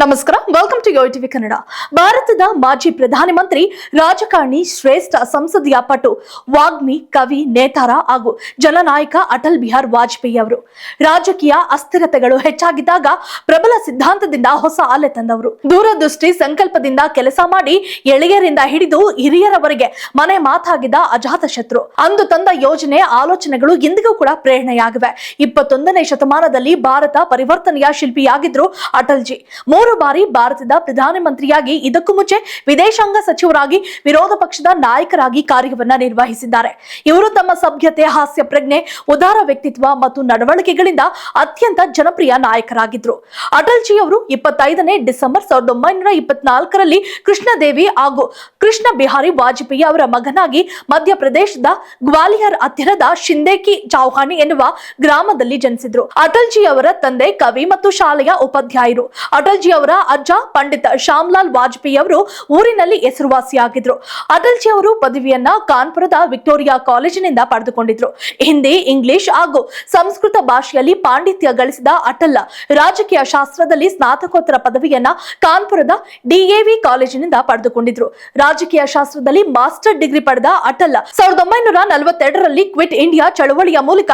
ನಮಸ್ಕಾರ. Welcome to Yo TV Kannada ಭಾರತದ ಮಾಜಿ ಪ್ರಧಾನಮಂತ್ರಿ ರಾಜಕಾರಣಿ ಶ್ರೇಷ್ಠ ಸಂಸದೀಯ ಪಟು ವಾಗ್ಮಿ, ಕವಿ ನೇತಾರ ಹಾಗೂ ಜನನಾಯಕ ಅಟಲ್ ಬಿಹಾರ್ ವಾಜಪೇಯಿ ಅವರು. ರಾಜಕೀಯ ಅಸ್ಥಿರತೆಗಳು ಹೆಚ್ಚಾಗಿದ್ದಾಗ ಪ್ರಬಲ ಸಿದ್ಧಾಂತದಿಂದ ಹೊಸ ಅಲೆ ತಂದವರು. ದೂರದೃಷ್ಟಿ ಸಂಕಲ್ಪದಿಂದ ಕೆಲಸ ಮಾಡಿ ಎಳೆಯರಿಂದ ಹಿಡಿದು ಹಿರಿಯರವರೆಗೆ ಮನೆ ಮಾತಾಗಿದ್ದ ಅಜಾತ ಶತ್ರು. ಅಂದು ತಂದ ಯೋಜನೆ ಆಲೋಚನೆಗಳು ಇಂದಿಗೂ ಕೂಡ ಪ್ರೇರಣೆಯಾಗಿವೆ. ಇಪ್ಪತ್ತೊಂದನೇ ಶತಮಾನದಲ್ಲಿ ಭಾರತ ಪರಿವರ್ತನೆಯ ಶಿಲ್ಪಿಯಾಗಿದ್ರು ಅಟಲ್ಜಿ, ಮೂರು ಬಾರಿ ಭಾರತದ ಪ್ರಧಾನಮಂತ್ರಿಯಾಗಿ, ಇದಕ್ಕೂ ಮುಂಚೆ ವಿದೇಶಾಂಗ ಸಚಿವರಾಗಿ, ವಿರೋಧ ಪಕ್ಷದ ನಾಯಕರಾಗಿ ಕಾರ್ಯವನ್ನ ನಿರ್ವಹಿಸಿದ್ದಾರೆ. ಇವರು ತಮ್ಮ ಸಭ್ಯತೆ, ಹಾಸ್ಯ, ಪ್ರಜ್ಞೆ, ಉದಾರ ವ್ಯಕ್ತಿತ್ವ ಮತ್ತು ನಡವಳಿಕೆಗಳಿಂದ ಅತ್ಯಂತ ಜನಪ್ರಿಯ ನಾಯಕರಾಗಿದ್ರು. ಅಟಲ್ಜಿ ಅವರು ಇಪ್ಪತ್ತೈದನೇ ಡಿಸೆಂಬರ್ ಸಾವಿರದ ಒಂಬೈನೂರ ಇಪ್ಪತ್ನಾಲ್ಕರಲ್ಲಿ ಕೃಷ್ಣದೇವಿ ಹಾಗೂ ಕೃಷ್ಣ ಬಿಹಾರಿ ವಾಜಪೇಯಿ ಅವರ ಮಗನಾಗಿ ಮಧ್ಯಪ್ರದೇಶದ ಗ್ವಾಲಿಯರ್ ಹತ್ತಿರದ ಶಿಂದೇಕಿ ಚೌಹಾಣಿ ಎನ್ನುವ ಗ್ರಾಮದಲ್ಲಿ ಜನಿಸಿದ್ರು. ಅಟಲ್ಜಿ ಅವರ ತಂದೆ, ಕವಿ ಮತ್ತು ಶಾಲೆಯ ಉಪಾಧ್ಯಾಯರು. ಅಟಲ್ಜಿ ಅವರ ಅಜ್ಜ ಪಂಡಿತ ಶ್ಯಾಮ್ಲಾಲ್ ವಾಜಪೇಯಿ ಅವರು ಊರಿನಲ್ಲಿ ಹೆಸರುವಾಸಿಯಾಗಿದ್ರು. ಅಟಲ್ಜಿ ಅವರು ಪದವಿಯನ್ನ ಕಾನ್ಪುರದ ವಿಕ್ಟೋರಿಯಾ ಕಾಲೇಜಿನಿಂದ ಪಡೆದುಕೊಂಡಿದ್ರು. ಹಿಂದಿ ಇಂಗ್ಲಿಷ್ ಹಾಗೂ ಸಂಸ್ಕೃತ ಭಾಷೆಯಲ್ಲಿ ಪಾಂಡಿತ್ಯ ಗಳಿಸಿದ ಅಟಲ್ ರಾಜಕೀಯ ಶಾಸ್ತ್ರದಲ್ಲಿ ಸ್ನಾತಕೋತ್ತರ ಪದವಿಯನ್ನ ಕಾನ್ಪುರದ ಡಿಎವಿ ಕಾಲೇಜಿನಿಂದ ಪಡೆದುಕೊಂಡಿದ್ರು. ರಾಜಕೀಯ ಶಾಸ್ತ್ರದಲ್ಲಿ ಮಾಸ್ಟರ್ ಡಿಗ್ರಿ ಪಡೆದ ಅಟಲ್ ಸಾವಿರದ ಒಂಬೈನೂರ ನಲವತ್ತೆರಡರಲ್ಲಿ ಕ್ವಿಟ್ ಇಂಡಿಯಾ ಚಳವಳಿಯ ಮೂಲಕ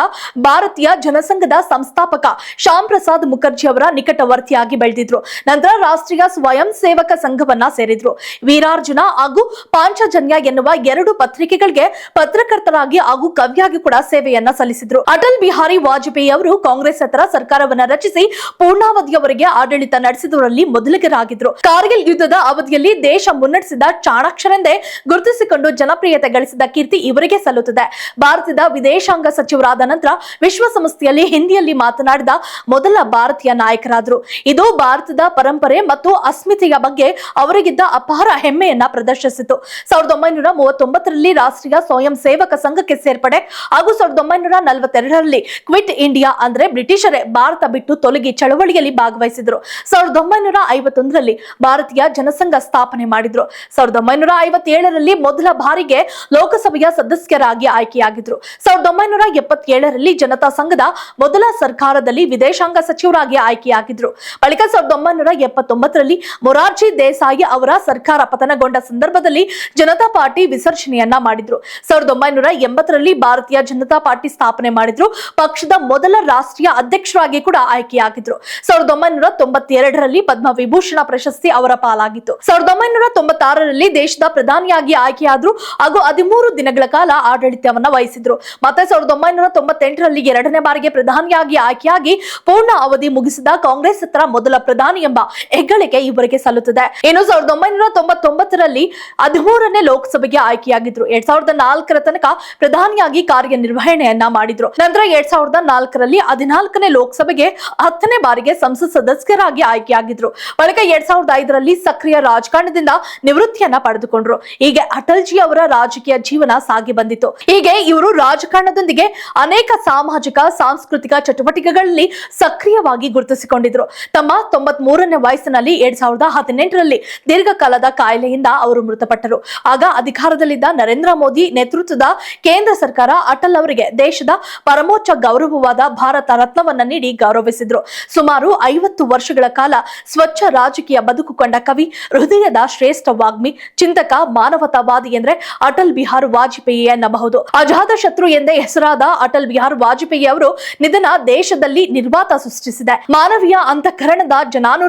ಭಾರತೀಯ ಜನಸಂಘದ ಸಂಸ್ಥಾಪಕ ಶ್ಯಾಮ್ ಪ್ರಸಾದ್ ಮುಖರ್ಜಿ ಅವರ ನಿಕಟವರ್ತಿಯಾಗಿ ಬೆಳೆದಿದ್ರು. ನಂತರ ರಾಷ್ಟ್ರೀಯ ಸ್ವಯಂ ಸೇವಕ ಸಂಘವನ್ನ ಸೇರಿದ್ರು. ವೀರಾರ್ಜುನ ಹಾಗೂ ಪಾಂಚಜನ್ಯ ಎನ್ನುವ ಎರಡು ಪತ್ರಿಕೆಗಳಿಗೆ ಪತ್ರಕರ್ತರಾಗಿ ಹಾಗೂ ಕವಿಯಾಗಿ ಕೂಡ ಸೇವೆಯನ್ನ ಸಲ್ಲಿಸಿದ್ರು. ಅಟಲ್ ಬಿಹಾರಿ ವಾಜಪೇಯಿ ಅವರು ಕಾಂಗ್ರೆಸ್ ಹತ್ರ ಸರ್ಕಾರವನ್ನ ರಚಿಸಿ ಪೂರ್ಣಾವಧಿಯವರೆಗೆ ಆಡಳಿತ ನಡೆಸಿದವರಲ್ಲಿ ಮೊದಲಿಗರಾಗಿದ್ರು. ಕಾರ್ಗಿಲ್ ಯುದ್ಧದ ಅವಧಿಯಲ್ಲಿ ದೇಶ ಮುನ್ನಡೆಸಿದ ಚಾಣಾಕ್ಷರೆಂದೇ ಗುರುತಿಸಿಕೊಂಡು ಜನಪ್ರಿಯತೆ ಗಳಿಸಿದ ಕೀರ್ತಿ ಇವರಿಗೆ ಸಲ್ಲುತ್ತದೆ. ಭಾರತದ ವಿದೇಶಾಂಗ ಸಚಿವರಾದ ನಂತರ ವಿಶ್ವಸಂಸ್ಥೆಯಲ್ಲಿ ಹಿಂದಿಯಲ್ಲಿ ಮಾತನಾಡಿದ ಮೊದಲ ಭಾರತೀಯ ನಾಯಕರಾದರು. ಇದು ಭಾರತದ ಪರಂಪರೆ ಮತ್ತು ಅಸ್ಮಿತೆಯ ಬಗ್ಗೆ ಅವರಿಗಿದ್ದ ಅಪಾರ ಹೆಮ್ಮೆಯನ್ನ ಪ್ರದರ್ಶಿಸಿತು. ಸಾವಿರದ ಒಂಬೈನೂರ ಮೂವತ್ತೊಂಬತ್ತರಲ್ಲಿ ರಾಷ್ಟ್ರೀಯ ಸ್ವಯಂ ಸೇವಕ ಸಂಘಕ್ಕೆ ಸೇರ್ಪಡೆ ಹಾಗೂ ಸಾವಿರದ ಒಂಬೈನೂರ ನಲವತ್ತೆರಡರಲ್ಲಿ ಕ್ವಿಟ್ ಇಂಡಿಯಾ ಅಂದ್ರೆ ಬ್ರಿಟಿಷರೇ ಭಾರತ ಬಿಟ್ಟು ತೊಲಗಿ ಚಳವಳಿಯಲ್ಲಿ ಭಾಗವಹಿಸಿದ್ರು. ಸಾವಿರದ ಒಂಬೈನೂರ ಐವತ್ತೊಂದರಲ್ಲಿ ಭಾರತೀಯ ಜನಸಂಘ ಸ್ಥಾಪನೆ ಮಾಡಿದ್ರು. ಸಾವಿರದ ಒಂಬೈನೂರ ಐವತ್ತೇಳರಲ್ಲಿ ಮೊದಲ ಬಾರಿಗೆ ಲೋಕಸಭೆಯ ಸದಸ್ಯರಾಗಿ ಆಯ್ಕೆಯಾಗಿದ್ರು. ಸಾವಿರದ ಒಂಬೈನೂರ ಎಪ್ಪತ್ತೇಳರಲ್ಲಿ ಜನತಾ ಸಂಘದ ಮೊದಲ ಸರ್ಕಾರದಲ್ಲಿ ವಿದೇಶಾಂಗ ಸಚಿವರಾಗಿ ಆಯ್ಕೆಯಾಗಿದ್ರು. ಬಳಿಕ ಸಾವಿರದ ಒಂಬೈನೂರ ಎಪ್ಪತ್ತೊಂಬತ್ತರಲ್ಲಿ ಮೊರಾರ್ಜಿ ದೇಸಾಯಿ ಅವರ ಸರ್ಕಾರ ಪತನಗೊಂಡ ಸಂದರ್ಭದಲ್ಲಿ ಜನತಾ ಪಾರ್ಟಿ ವಿಸರ್ಜನೆಯನ್ನ ಮಾಡಿದ್ರು. ಸಾವಿರದ ಒಂಬೈನೂರ ಎಂಬತ್ತರಲ್ಲಿ ಭಾರತೀಯ ಜನತಾ ಪಾರ್ಟಿ ಸ್ಥಾಪನೆ ಮಾಡಿದ್ರು. ಪಕ್ಷದ ಮೊದಲ ರಾಷ್ಟ್ರೀಯ ಅಧ್ಯಕ್ಷರಾಗಿ ಕೂಡ ಆಯ್ಕೆಯಾಗಿದ್ರು. ಸಾವಿರದ ಒಂಬೈನೂರ ತೊಂಬತ್ತೆರಡರಲ್ಲಿ ಪದ್ಮ ವಿಭೂಷಣ ಪ್ರಶಸ್ತಿ ಅವರ ಪಾಲಾಗಿತ್ತು. ಸಾವಿರದ ಒಂಬೈನೂರ ತೊಂಬತ್ತಾರರಲ್ಲಿ ದೇಶದ ಪ್ರಧಾನಿಯಾಗಿ ಆಯ್ಕೆಯಾದ್ರು ಹಾಗೂ ಹದಿಮೂರು ದಿನಗಳ ಕಾಲ ಆಡಳಿತವನ್ನ ವಹಿಸಿದ್ರು. ಮತ್ತೆ ಸಾವಿರದ ಒಂಬೈನೂರ ತೊಂಬತ್ತೆಂಟರಲ್ಲಿ ಎರಡನೇ ಬಾರಿಗೆ ಪ್ರಧಾನಿಯಾಗಿ ಆಯ್ಕೆಯಾಗಿ ಪೂರ್ಣ ಅವಧಿ ಮುಗಿಸಿದ ಕಾಂಗ್ರೆಸ್ ಮೊದಲ ಪ್ರಧಾನಿ ಎಂಬ ಹೆಗ್ಗಳಿಕೆ ಇವರಿಗೆ ಸಲ್ಲುತ್ತದೆ. ಇನ್ನು ಸಾವಿರದ ಒಂಬೈನೂರ ತೊಂಬತ್ತೊಂಬತ್ತರಲ್ಲಿ ಹದಿಮೂರನೇ ಲೋಕಸಭೆಗೆ ಆಯ್ಕೆಯಾಗಿದ್ರು. ಎರಡ್ ಸಾವಿರದ ನಾಲ್ಕರ ತನಕ ಪ್ರಧಾನಿಯಾಗಿ ಕಾರ್ಯನಿರ್ವಹಣೆಯನ್ನ ಮಾಡಿದ್ರು. ನಂತರ ಎರಡ್ ಸಾವಿರದ ನಾಲ್ಕರಲ್ಲಿ ಹದಿನಾಲ್ಕನೇ ಲೋಕಸಭೆಗೆ ಹತ್ತನೇ ಬಾರಿಗೆ ಸಂಸತ್ ಸದಸ್ಯರಾಗಿ ಆಯ್ಕೆಯಾಗಿದ್ರು. ಬಳಿಕ ಎರಡ್ ಸಾವಿರದ ಐದರಲ್ಲಿ ಸಕ್ರಿಯ ರಾಜಕಾರಣದಿಂದ ನಿವೃತ್ತಿಯನ್ನ ಪಡೆದುಕೊಂಡ್ರು. ಹೀಗೆ ಅಟಲ್ಜಿ ಅವರ ರಾಜಕೀಯ ಜೀವನ ಸಾಗಿ ಬಂದಿತ್ತು. ಹೀಗೆ ಇವರು ರಾಜಕಾರಣದೊಂದಿಗೆ ಅನೇಕ ಸಾಮಾಜಿಕ, ಸಾಂಸ್ಕೃತಿಕ ಚಟುವಟಿಕೆಗಳಲ್ಲಿ ಸಕ್ರಿಯವಾಗಿ ಗುರುತಿಸಿಕೊಂಡಿದ್ರು. ತಮ್ಮ ತೊಂಬತ್ ಮೂರನೇ ವಯಸ್ಸಿನಲ್ಲಿ ಎರಡ್ ಸಾವಿರದ ಹದಿನೆಂಟರಲ್ಲಿ ದೀರ್ಘಕಾಲದ ಕಾಯಿಲೆಯಿಂದ ಅವರು ಮೃತಪಟ್ಟರು. ಆಗ ಅಧಿಕಾರದಲ್ಲಿದ್ದ ನರೇಂದ್ರ ಮೋದಿ ನೇತೃತ್ವದ ಕೇಂದ್ರ ಸರ್ಕಾರ ಅಟಲ್ ಅವರಿಗೆ ದೇಶದ ಪರಮೋಚ್ಚ ಗೌರವವಾದ ಭಾರತ ರತ್ನವನ್ನ ನೀಡಿ ಗೌರವಿಸಿದ್ರು. ಸುಮಾರು ಐವತ್ತು ವರ್ಷಗಳ ಕಾಲ ಸ್ವಚ್ಛ ರಾಜಕೀಯ ಬದುಕು ಕಂಡ ಕವಿ, ಹೃದಯದ ಶ್ರೇಷ್ಠ ವಾಗ್ಮಿ, ಚಿಂತಕ, ಮಾನವತಾವಾದಿ ಎಂದ್ರೆ ಅಟಲ್ ಬಿಹಾರ್ ವಾಜಪೇಯಿ ಎನ್ನಬಹುದು ಅಜಾದ ಶತ್ರು ಎಂದೇ ಹೆಸರಾದ ಅಟಲ್ ಬಿಹಾರ್ ವಾಜಪೇಯಿ ಅವರು ನಿಧನ ದೇಶದಲ್ಲಿ ನಿರ್ವಾತ ಸೃಷ್ಟಿಸಿದೆ. ಮಾನವೀಯ ಅಂತಃಕರಣದ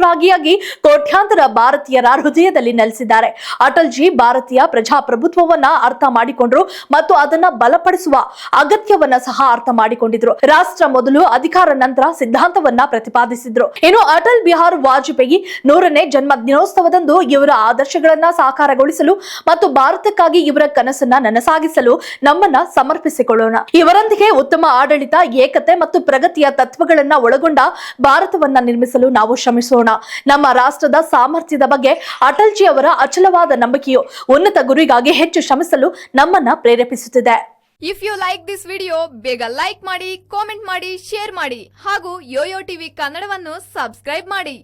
ಜನಾನುರಾಗಿಯಾಗಿ ಕೋಟ್ಯಾಂತರ ಭಾರತೀಯರ ಹೃದಯದಲ್ಲಿ ನೆಲೆಸಿದ್ದಾರೆ. ಅಟಲ್ ಜಿ ಭಾರತೀಯ ಪ್ರಜಾಪ್ರಭುತ್ವವನ್ನ ಅರ್ಥ ಮಾಡಿಕೊಂಡ್ರು ಮತ್ತು ಅದನ್ನ ಬಲಪಡಿಸುವ ಅಗತ್ಯವನ್ನ ಸಹ ಅರ್ಥ ಮಾಡಿಕೊಂಡಿದ್ರು. ರಾಷ್ಟ್ರ ಮೊದಲು ಅಧಿಕಾರ ನಂತರ ಸಿದ್ಧಾಂತವನ್ನ ಪ್ರತಿಪಾದಿಸಿದ್ರು. ಇನ್ನು ಅಟಲ್ ಬಿಹಾರ್ ವಾಜಪೇಯಿ ನೂರನೇ ಜನ್ಮ ದಿನೋತ್ಸವದಂದು ಇವರ ಆದರ್ಶಗಳನ್ನ ಸಾಕಾರಗೊಳಿಸಲು ಮತ್ತು ಭಾರತಕ್ಕಾಗಿ ಇವರ ಕನಸನ್ನ ನನಸಾಗಿಸಲು ನಮ್ಮನ್ನ ಸಮರ್ಪಿಸಿಕೊಳ್ಳೋಣ. ಇವರೊಂದಿಗೆ ಉತ್ತಮ ಆಡಳಿತ, ಏಕತೆ ಮತ್ತು ಪ್ರಗತಿಯ ತತ್ವಗಳನ್ನ ಒಳಗೊಂಡ ಭಾರತವನ್ನ ನಿರ್ಮಿಸಲು ನಾವು ಶ್ರಮಿಸೋಣ. ನಮ್ಮ ರಾಷ್ಟ್ರದ ಸಾಮರ್ಥ್ಯದ ಬಗ್ಗೆ ಅಟಲ್ಜಿ ಅವರ ಅಚಲವಾದ ನಂಬಿಕೆಯು ಉನ್ನತ ಗುರಿಗಾಗಿ ಹೆಚ್ಚು ಶ್ರಮಿಸಲು ನಮ್ಮನ್ನ ಪ್ರೇರೇಪಿಸುತ್ತಿದೆ. If you like this video ಬೇಗ ಲೈಕ್ ಮಾಡಿ ಕಾಮೆಂಟ್ ಮಾಡಿ ಶೇರ್ ಮಾಡಿ ಹಾಗೂ ಯೋಯೋ ಟಿವಿ ಕನ್ನಡವನ್ನು ಸಬ್ಸ್ಕ್ರೈಬ್ ಮಾಡಿ.